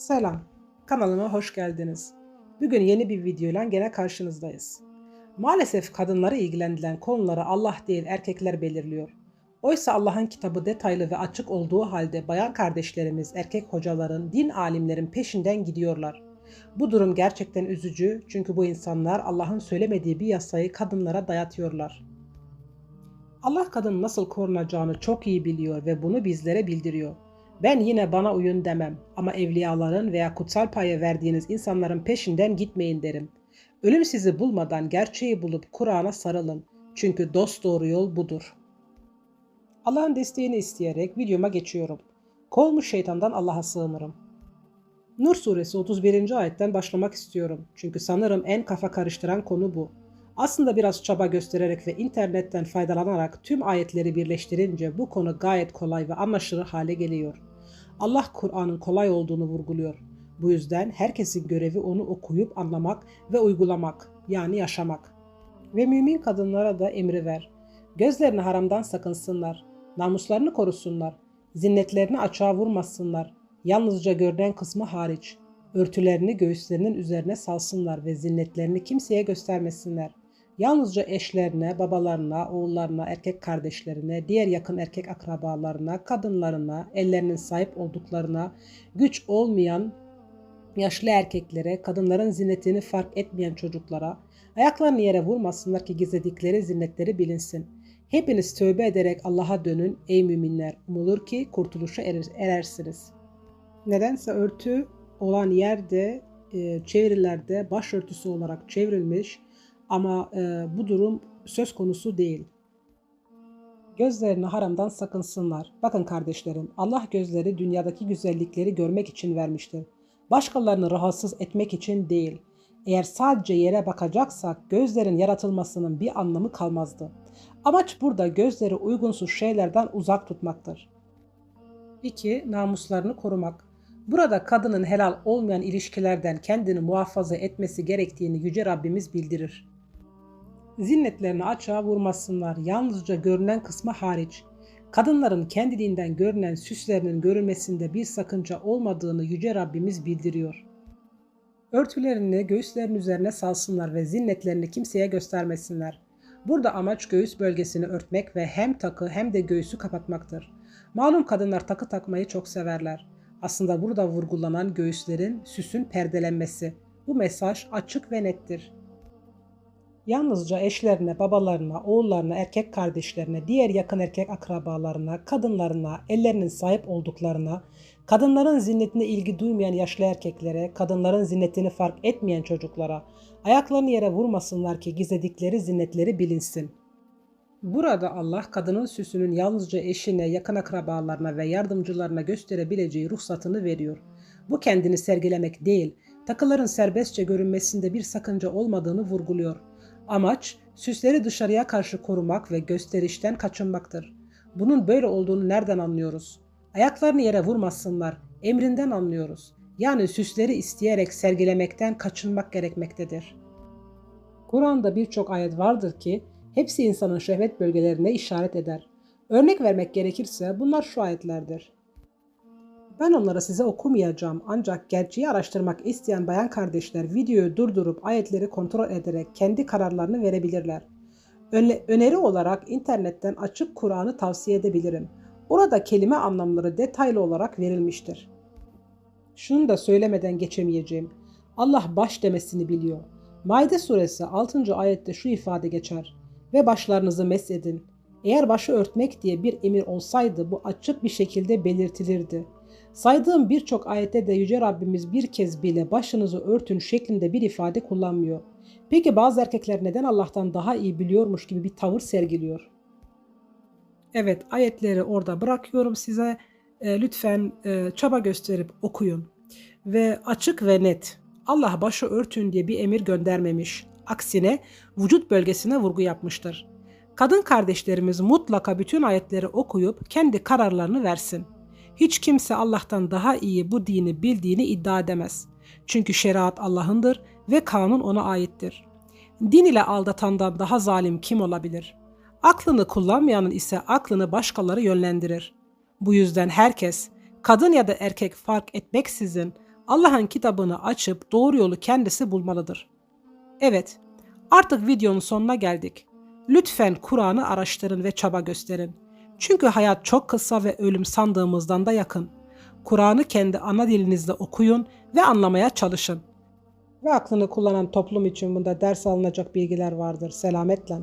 Selam, kanalıma hoş geldiniz. Bugün yeni bir videoyla gene karşınızdayız. Maalesef kadınları ilgilendiren konuları Allah değil erkekler belirliyor. Oysa Allah'ın kitabı detaylı ve açık olduğu halde bayan kardeşlerimiz, erkek hocaların, din alimlerin peşinden gidiyorlar. Bu durum gerçekten üzücü çünkü bu insanlar Allah'ın söylemediği bir yasayı kadınlara dayatıyorlar. Allah kadın nasıl korunacağını çok iyi biliyor ve bunu bizlere bildiriyor. Ben yine bana uyun demem ama evliyaların veya kutsal paya verdiğiniz insanların peşinden gitmeyin derim. Ölüm sizi bulmadan gerçeği bulup Kur'an'a sarılın. Çünkü dost doğru yol budur. Allah'ın desteğini isteyerek videoma geçiyorum. Kovulmuş şeytandan Allah'a sığınırım. Nur suresi 31. ayetten başlamak istiyorum. Çünkü sanırım en kafa karıştıran konu bu. Aslında biraz çaba göstererek ve internetten faydalanarak tüm ayetleri birleştirince bu konu gayet kolay ve anlaşılır hale geliyor. Allah Kur'an'ın kolay olduğunu vurguluyor. Bu yüzden herkesin görevi onu okuyup anlamak ve uygulamak, yani yaşamak. Ve mümin kadınlara da emri ver. Gözlerini haramdan sakınsınlar, namuslarını korusunlar, zinnetlerini açığa vurmasınlar, yalnızca görünen kısmı hariç. Örtülerini göğüslerinin üzerine salsınlar ve zinnetlerini kimseye göstermesinler. Yalnızca eşlerine, babalarına, oğullarına, erkek kardeşlerine, diğer yakın erkek akrabalarına, kadınlarına, ellerinin sahip olduklarına, güç olmayan yaşlı erkeklere, kadınların zinnetini fark etmeyen çocuklara, ayaklarını yere vurmasınlar ki gizledikleri zinnetleri bilinsin. Hepiniz tövbe ederek Allah'a dönün ey müminler. Umulur ki kurtuluşa erer- erersiniz. Nedense örtü olan yerde e, çevirilerde başörtüsü olarak çevrilmiş ama e, bu durum söz konusu değil. Gözlerini haramdan sakınsınlar. Bakın kardeşlerim, Allah gözleri dünyadaki güzellikleri görmek için vermiştir. Başkalarını rahatsız etmek için değil. Eğer sadece yere bakacaksak gözlerin yaratılmasının bir anlamı kalmazdı. Amaç burada gözleri uygunsuz şeylerden uzak tutmaktır. 2. Namuslarını korumak. Burada kadının helal olmayan ilişkilerden kendini muhafaza etmesi gerektiğini Yüce Rabbimiz bildirir. Zinnetlerini açığa vurmasınlar, yalnızca görünen kısmı hariç. Kadınların kendiliğinden görünen süslerinin görülmesinde bir sakınca olmadığını Yüce Rabbimiz bildiriyor. Örtülerini göğüslerin üzerine salsınlar ve zinnetlerini kimseye göstermesinler. Burada amaç göğüs bölgesini örtmek ve hem takı hem de göğüsü kapatmaktır. Malum kadınlar takı takmayı çok severler. Aslında burada vurgulanan göğüslerin süsün perdelenmesi. Bu mesaj açık ve nettir. Yalnızca eşlerine, babalarına, oğullarına, erkek kardeşlerine, diğer yakın erkek akrabalarına, kadınlarına, ellerinin sahip olduklarına, kadınların zinnetine ilgi duymayan yaşlı erkeklere, kadınların zinnetini fark etmeyen çocuklara, ayaklarını yere vurmasınlar ki gizledikleri zinnetleri bilinsin. Burada Allah kadının süsünün yalnızca eşine, yakın akrabalarına ve yardımcılarına gösterebileceği ruhsatını veriyor. Bu kendini sergilemek değil, takıların serbestçe görünmesinde bir sakınca olmadığını vurguluyor. Amaç süsleri dışarıya karşı korumak ve gösterişten kaçınmaktır. Bunun böyle olduğunu nereden anlıyoruz? Ayaklarını yere vurmasınlar, emrinden anlıyoruz. Yani süsleri isteyerek sergilemekten kaçınmak gerekmektedir. Kur'an'da birçok ayet vardır ki hepsi insanın şehvet bölgelerine işaret eder. Örnek vermek gerekirse bunlar şu ayetlerdir. Ben onları size okumayacağım ancak gerçeği araştırmak isteyen bayan kardeşler videoyu durdurup ayetleri kontrol ederek kendi kararlarını verebilirler. Öne- öneri olarak internetten açık Kur'an'ı tavsiye edebilirim. Orada kelime anlamları detaylı olarak verilmiştir. Şunu da söylemeden geçemeyeceğim. Allah baş demesini biliyor. Maide suresi 6. ayette şu ifade geçer. Ve başlarınızı mesedin. Eğer başı örtmek diye bir emir olsaydı bu açık bir şekilde belirtilirdi. Saydığım birçok ayette de Yüce Rabbimiz bir kez bile başınızı örtün şeklinde bir ifade kullanmıyor. Peki bazı erkekler neden Allah'tan daha iyi biliyormuş gibi bir tavır sergiliyor? Evet ayetleri orada bırakıyorum size. E, lütfen e, çaba gösterip okuyun. Ve açık ve net. Allah başı örtün diye bir emir göndermemiş. Aksine vücut bölgesine vurgu yapmıştır. Kadın kardeşlerimiz mutlaka bütün ayetleri okuyup kendi kararlarını versin. Hiç kimse Allah'tan daha iyi bu dini bildiğini iddia edemez. Çünkü şeriat Allah'ındır ve kanun ona aittir. Din ile aldatandan daha zalim kim olabilir? Aklını kullanmayanın ise aklını başkaları yönlendirir. Bu yüzden herkes, kadın ya da erkek fark etmeksizin Allah'ın kitabını açıp doğru yolu kendisi bulmalıdır. Evet, artık videonun sonuna geldik. Lütfen Kur'an'ı araştırın ve çaba gösterin. Çünkü hayat çok kısa ve ölüm sandığımızdan da yakın. Kur'an'ı kendi ana dilinizde okuyun ve anlamaya çalışın. Ve aklını kullanan toplum için bunda ders alınacak bilgiler vardır. Selametle.